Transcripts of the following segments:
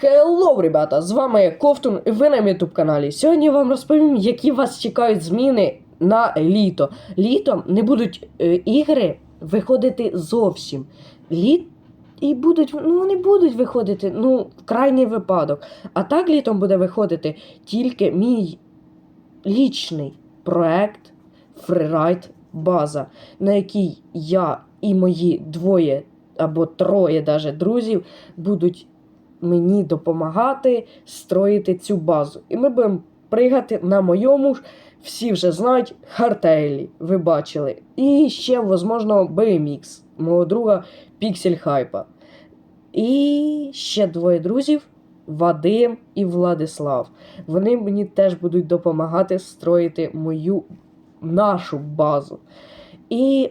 Хеллоу, ребята! З вами Ковтун і ви на youtube каналі. Сьогодні я вам розповім, які вас чекають зміни на літо. Літом не будуть е, ігри виходити зовсім. Літ і будуть, ну вони будуть виходити, ну, крайній випадок. А так літом буде виходити тільки мій лічний проект Freeride База, на якій я і мої двоє або троє даже друзів будуть мені допомагати строїти цю базу. І ми будемо пригати на моєму ж, всі вже знають, хартейлі, ви бачили. І ще, можливо, BMX, мого друга Pixel Hype. І ще двоє друзів. Вадим і Владислав. Вони мені теж будуть допомагати строїти мою нашу базу. І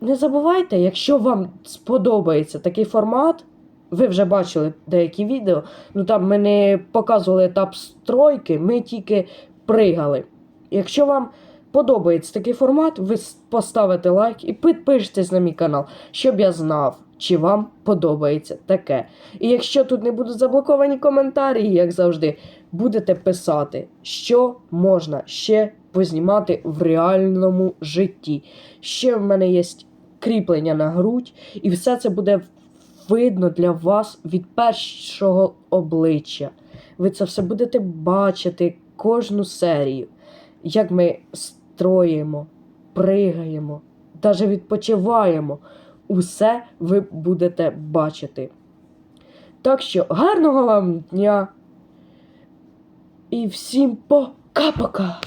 не забувайте, якщо вам сподобається такий формат, ви вже бачили деякі відео, ну там ми не показували етап стройки, ми тільки пригали. Якщо вам подобається такий формат, ви поставите лайк і підпишитесь на мій канал, щоб я знав, чи вам подобається таке. І якщо тут не будуть заблоковані коментарі, як завжди, будете писати, що можна ще познімати в реальному житті. Ще в мене є кріплення на грудь, і все це буде видно для вас від першого обличчя. Ви це все будете бачити кожну серію, як ми строїмо, пригаємо, навіть відпочиваємо. Усе ви будете бачити. Так що гарного вам дня і всім пока-пока!